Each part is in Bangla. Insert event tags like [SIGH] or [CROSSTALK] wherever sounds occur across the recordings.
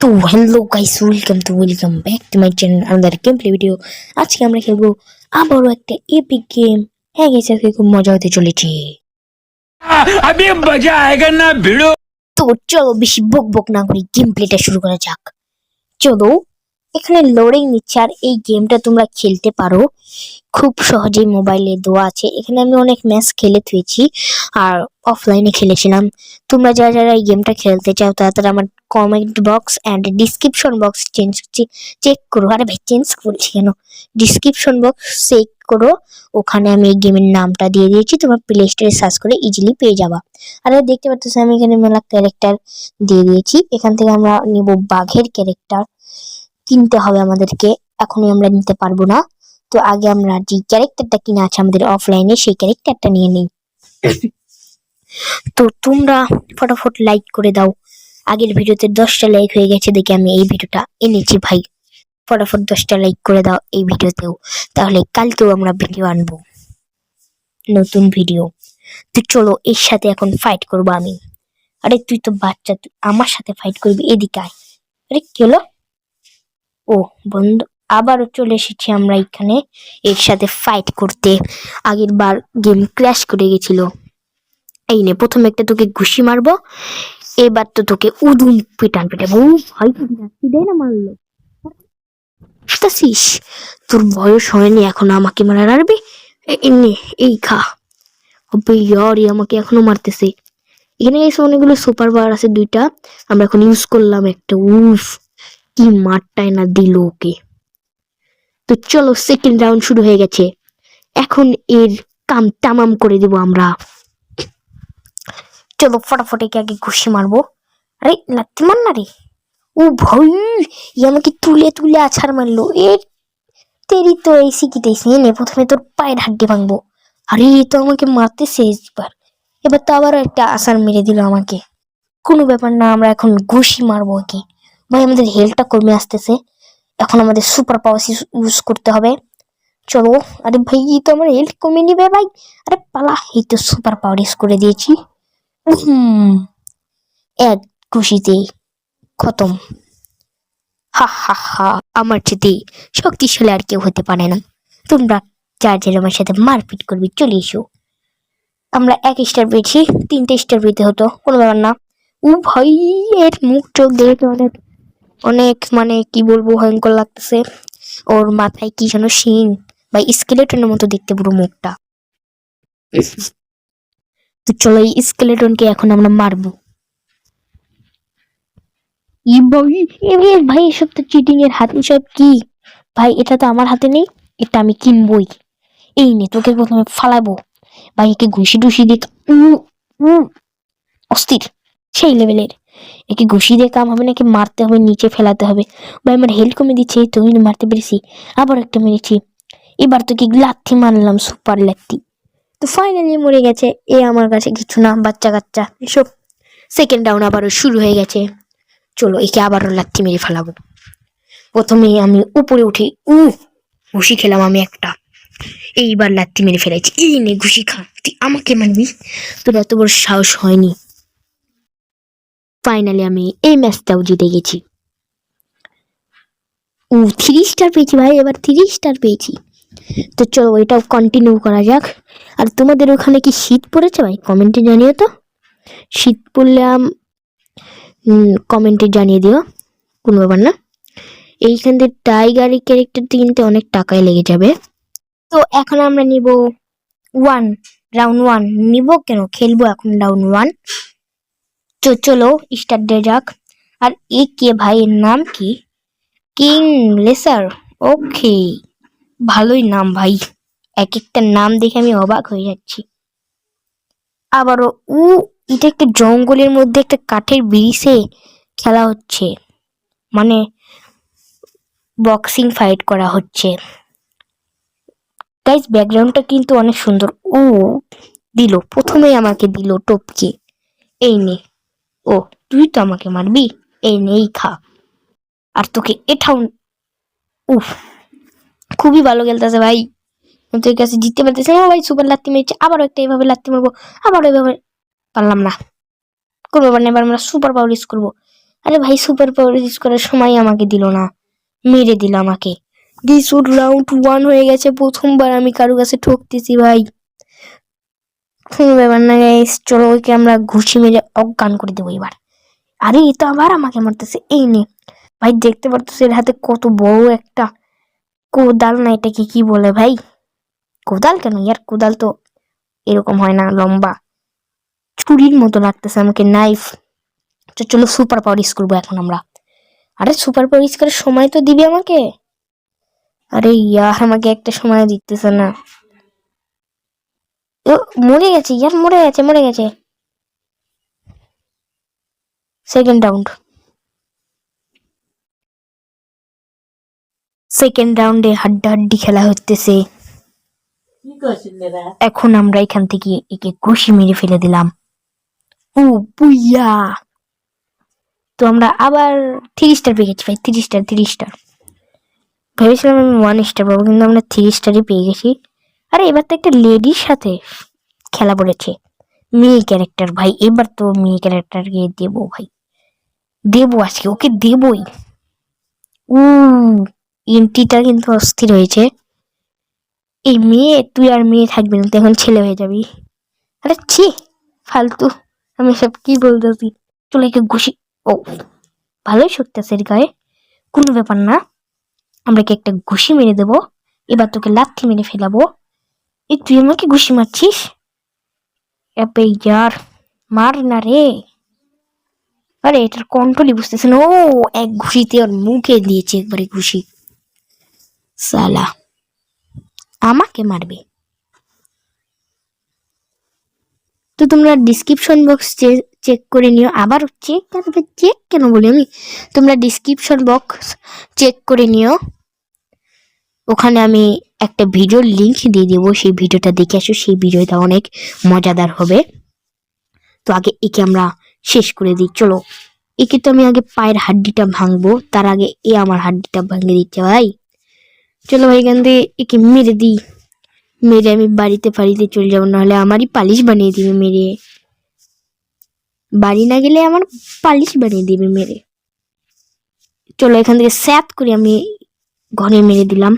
তো hello guys welcome to welcome back to my channel আমাদের গেম প্লে ভিডিও আজকে আমরা খেলবো আবারও একটা এপিক গেম হ্যাঁ গেছে আজকে খুব মজা হতে চলেছে अभी मजा आएगा ना भिड़ो তো চলো বেশি বক বক না করে গেম প্লেটা শুরু করা যাক চলো এখানে লোডিং নিচ্ছে আর এই গেমটা তোমরা খেলতে পারো। খুব সহজেই মোবাইলে দেওয়া আছে। এখানে আমি অনেক ম্যাচ খেলে থুয়েছি আর অফলাইনে খেলেছিলাম। তোমরা যারা যারা এই গেমটা খেলতে চাও, তারা তারা আমার comment box and description box change check করো। আরে ভাই চেঞ্জ করছি কেন? ডিসক্রিপশন বক্স চেক করো। ওখানে আমি এই গেমের নামটা দিয়ে দিয়েছি। তোমার প্লে স্টোরে সার্চ করে ইজিলি পেয়ে যাবা। আর দেখতে পাচ্ছ, আমি এখানে মেলা ক্যারেক্টার দিয়ে দিয়েছি। এখান থেকে আমরা নিব বাঘের ক্যারেক্টার কিনতে হবে আমাদেরকে, এখনই আমরা নিতে পারব না। তো আগে আমরা যে ক্যারেক্টারটা কিনা আছে আমাদের অফলাইনে সেই ক্যারেক্টারটা নিয়ে নিই। তো তোমরা ফটাফট লাইক করে দাও। আগের ভিডিওতে দশটা লাইক হয়ে গেছে দেখে আমি এই ভিডিওটা এনেছি ভাই। ফটাফট দশটা লাইক করে দাও এই ভিডিওতেও। তাহলে কালকেও আমরা ভিডিও আনব। নতুন ভিডিও তো চলো, এর সাথে এখন ফাইট করব আমি। আরে তুই তো বাচ্চা, তুই আমার সাথে ফাইট করবি? এদিকে আয়। আরে কি হলো? ও বন্ধু, আবারও চলে এসেছি আমরা এখানে এর সাথে ফাইট করতে। আগের বার গেম ক্র্যাশ করে গেছিল। এই নে, প্রথমে একটা তোকে ঘুষি মারবো, এবার তো তোকে উদুম পিটান ভাই দেয় না মারলো। তোর বয়স হয়নি, এখন আমাকে মারা আরবি? এই এই খা। ইয়ার, আমাকে এখনও মারতেছে। এখানে এসে অনেকগুলো সুপার পাওয়ার আছে, দুইটা। আমরা এখন ইউজ করলাম একটা উফ। কি মারটাই না দিল ওকে। তো চলো সেকেন্ড রাউন্ড শুরু হয়ে গেছে। এখন এর কাম তামাম করে দেব আমরা। চলো ফটাফট একে আগে ঘুষি মারবো। আরে লাগতে মার না রে। ও ভাই ই আমাকে তুলে তুলে আছাড় মারলো। এর তেরি তো এই শিখিতেছি নে প্রথমে তোর পায়ের হাড্ডি ভাঙবো। আরে তো আমাকে মারতে শেষবার। এবার তো আবারও একটা আসার মেরে দিল আমাকে। কোনো ব্যাপার না, আমরা এখন ঘুষি মারবো ওকে। ভাই, আমাদের হেলথটা কমে আসতেছে। এখন আমাদের সুপার পাওয়ার ইউজ করতে হবে। চলো, আরে ভাই তো আমার হেলথ কমে নিবে ভাই। আরে পালা, এই তো সুপার পাওয়ার ইউজ করে দিয়েছি। এক খুশিতে খতম। হা হা হা, আমার চেতে শক্তিশালী আর কেউ হতে পারে না। তোমরা যার যার আমার সাথে মারপিট করবে, চলে এসো। আমরা এক স্টার পেয়েছি, তিনটে স্টার পেতে হতো, কোনো ব্যাপার না। ও ভাই, এর মুখ চোখ দেখে অনেক অনেক মানে কি বলব, ভয়ঙ্কর লাগতেছে। ওর মাথায় কি যেন শিং বা স্কেলেটনের মতো দেখতে পুরো মুখটা। তো চলো এই স্কেলেটনকে এখন আমরা মারবো। ভাই এসব তো চিটিং এর হাত সব কি? ভাই, এটা তো আমার হাতে নেই, এটা আমি কিনবই। এই নে, তোকে প্রথমে ফালাবো। ভাই, একে ঘুষি উ উ অস্থির, সেই লেভেলের একে ঘুষি দিয়ে কাম হবে নাকি মারতে হবে, নিচে ফেলাতে হবে। ভাই, আমার হেলথ কমে দিচ্ছে, এই তো মারতে পেরেছি। আবার একটা মেরেছি। এবার তোকে লাথি মারলাম সুপার লাথি। তো ফাইনালি মরে গেছে, এ আমার কাছে কিছু না, বাচ্চা কাচ্চা। এসব সেকেন্ড রাউন্ড আবারও শুরু হয়ে গেছে। চলো, একে আবারও লাথি মেরে ফেলাবো। প্রথমে আমি উপরে উঠি উ ঘুষি খেলাম আমি একটা। এইবার লাত্তি মেরে ফেলেছি। এই নে, ঘুষি খা, তুই আমাকে মারবি? তোর এত বড় সাহস হয়নি। ফাইনালি আমি এই ম্যাচটাও জিতে গেছি। ও থ্রি স্টার পেয়েছি ভাই, এবার থ্রি স্টার পেয়েছি। তো চলো এটাও কন্টিনিউ করা যাক। আর তোমাদের ওখানে কি শীত পড়েছে ভাই? কমেন্টে জানিও তো। শীত পড়লে কমেন্টে জানিয়ে দিও। কোনো ব্যাপার না। এইখান থেকে টাইগারের ক্যারেক্টারটি কিনতে অনেক টাকাই লেগে যাবে। তো এখন আমরা নিব ওয়ান রাউন্ড ওয়ান নিব কেন? খেলব এখন রাউন্ড ওয়ান চলো স্টার্ট দেওয়া যাক। আর এ কে ভাই এর নাম কি? King laser. ওকে, ভালোই নাম ভাই। এক একটা নাম দেখে আমি অবাক হয়ে যাচ্ছি। আবারও, উ, এটা একটা জঙ্গলের মধ্যে একটা কাঠের ব্রিজে খেলা হচ্ছে। মানে বক্সিং ফাইট করা হচ্ছে। গাইজ ব্যাকগ্রাউন্ডটা কিন্তু অনেক সুন্দর। ও, দিল। প্রথমেই আমাকে দিল টপকে। এই নে। ও, তুই তো আমাকে মারবি? এই নেই, খা। আর তোকে এটাও উফ, খুবই ভালো খেলতেছে ভাই। তোর কাছে জিততে পারতেছি না। ভাই সুপার লাত্তি মেরেছে। আবারও একটা এইভাবে লাত্তি মারবো। আবারও এইভাবে পারলাম না। কোনো ব্যাপার না এবার আমরা সুপার পাওয়ার ইউজ করব। আরে ভাই সুপার পাওয়ার ইউজ করার সময় আমাকে দিল না। মেরে দিল আমাকে। দিস রাউন্ড ওয়ান হয়ে গেছে। প্রথমবার আমি কারও কাছে ঠকতেছি ভাই। কোনো ব্যাপার না গাইস চলো ওইকে আমরা ঘুষি মেরে অজ্ঞান করে দেবো এবার। আরে, এ তো আবার আমাকে মারতেছে, এই নে। ভাই, দেখতে পারতেছে এর হাতে কত বড় একটা কোদাল না এটাকে কি বলে ভাই? কোদাল কেন? ইয়ার কোদাল তো এরকম হয় না, লম্বা। ছুরির মতো লাগতেছে আমাকে নাইফ তো চলো সুপার পাওয়ার ইউজ করব এখন আমরা। আরে সুপার পাওয়ার ইউজ করার সময় তো দিবি আমাকে। আরে, ইয়ার, আমাকে একটা সময় দিতেছে না। মরে গেছে ইয়ার মরে গেছে মরে গেছে। সেকেন্ড রাউন্ড সেকেন্ড রাউন্ডে হাড্ডাহাড্ডি খেলা রে এখন আমরা এখান থেকে একে ঘুষি মেরে ফেলে দিলাম। ও বুইয়া। তো আমরা আবার থ্রি স্টার পেয়ে গেছি ভাই থ্রি স্টার থ্রি স্টার ভেবেছিলাম আমি ওয়ান স্টার পাবো কিন্তু আমরা থ্রি স্টারই পেয়ে গেছি। আরে, এবার তো একটা লেডির সাথে খেলা পড়েছে মেয়ে ক্যারেক্টার ভাই। এবার তো মেয়ে ক্যারেক্টারকে দেবো, ভাই। দেবো আজকে, ওকে দেবই। উ এন্ট্রিটা কিন্তু অস্থির হয়েছে। এই মেয়ে, তুই আর মেয়ে থাকবি না, তুই এখন ছেলে হয়ে যাবি। আরে, ছি, ফালতু, আমি সব কি বলতেছি? চলে একে ঘুষি। ও, ভালোই শক্তি আছে গায়ে। কোনো ব্যাপার না, আমরা কি একটা ঘুষি মেরে দেবো। এবার তোকে লাথি মেরে ফেলাবো। এই তুই আমাকে ঘুষি মারছিস এবে ইয়ার মার না রে আরে এটার কন্ট্রোলই বুঝতেছে না ও এক ঘুষিতে ওর মুখে দিয়েছে একবারে ঘুষি সালা আমাকে মারবে তো তোমরা ডিসক্রিপশন বক্স চেক করে নিও আবার চেক কেন চেক কেন বলি আমি তোমরা ডিসক্রিপশন বক্স চেক করে নিও ওখানে আমি একটা ভিডিওর লিঙ্ক দিয়ে দেবো, সেই ভিডিওটা দেখে আসো, সেই ভিডিওটা অনেক মজাদার হবে। তো আগে একে আমরা শেষ করে দিই, চলো। একে তো আমি আগে পায়ের হাড্ডিটা ভাঙবো, তার আগে এ আমার হাড্ডিটা ভাঙে দিচ্ছে, ভাই। চলো ভাই, এখান থেকে একে মেরে দিই। মেরে আমি বাড়িতে ফাড়িতে চলে যাব, নাহলে আমারই পালিশ বানিয়ে দিবে মেরে। বাড়ি না গেলে আমার পালিশ বানিয়ে দিবে মেরে। চলো এখান থেকে স্যাপ করে আমি ঘরে মেরে দিলাম।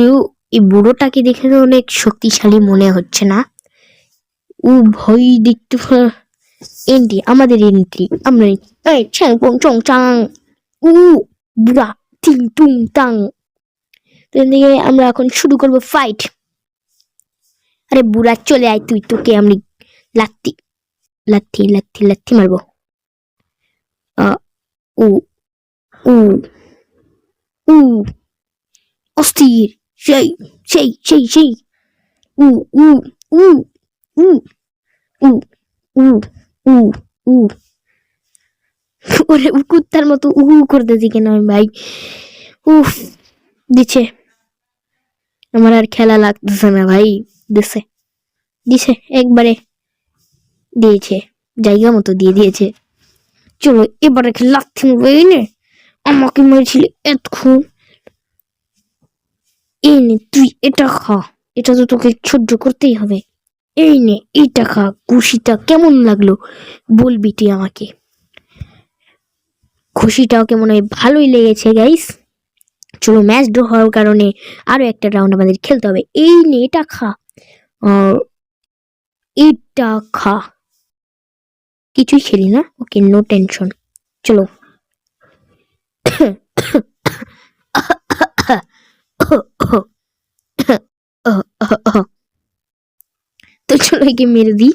এও এই বুড়োটাকে দেখে তো অনেক শক্তিশালী মনে হচ্ছে না। ও ভয় দেখতে এন্ট্রি আমাদের এন্ট্রি আমরা পং, চং, চাং। উ, বুড়া, টিং, টুং, টাং। তো আমরা এখন শুরু করব ফাইট আরে বুড়া, চলে আয় তুই, তোকে আমি লাত্তি লাত্তি লাত্তি লাত্তি মারবো। উ উ উ, অস্থির। সেই সেই সেই উ উ উ উ উ উ উ উ কুত্তার মতো উ করতেছি কেন আমি ভাই? উফ, দিছে। আমার আর খেলা লাগতেছে না ভাই, দিছে। দিছে, একবারে দিয়েছে, জায়গা মতো দিয়ে দিয়েছে। চলো, এবারে লাথি মারবো আমাকে মেরেছিলে এতক্ষণ। এই নে, তুই এটা খা। এটা তো তোকে সহ্য করতেই হবে। এই নে, এইটা খা। খুশিটা কেমন লাগল বলবি তুই আমাকে। খুশিটাও কেমন হয়, ভালোই লেগেছে গাইস চলো ম্যাচ ড্র হওয়ার কারণে আরও একটা রাউন্ড আমাদের খেলতে হবে। এই নে, এটা খা। এটা খা। কিছুই খেলি না। ওকে নো টেনশন চলো। [COUGHS] তো চলো একে মেরে দিই।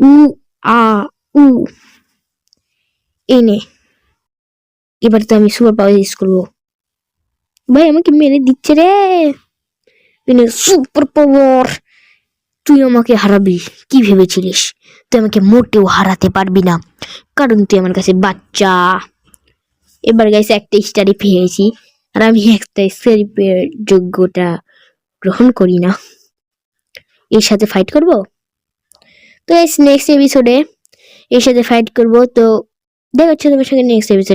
উ, আ, উ। এই নে। এবার তো আমি সুপার পাওয়ার ইউজ করব। ভাই, আমাকে মেরে দিচ্ছে রে। সুপার পাওয়ার তুই আমাকে হারাবি, কি ভেবেছিলিস? তুই আমাকে মোটেও হারাতে পারবি না, কারণ তুই আমার কাছে বাচ্চা। এবার গাইছে একটা স্টাডি পেয়েছি। আর আমি একটা সেলফের যোগ্যটা গ্রহণ করি না। এর সাথে ফাইট করব? তো নেক্সট এপিসোডে এর সাথে ফাইট করব। তো দেখা হচ্ছে তোমার সঙ্গে নেক্সট এপিসোড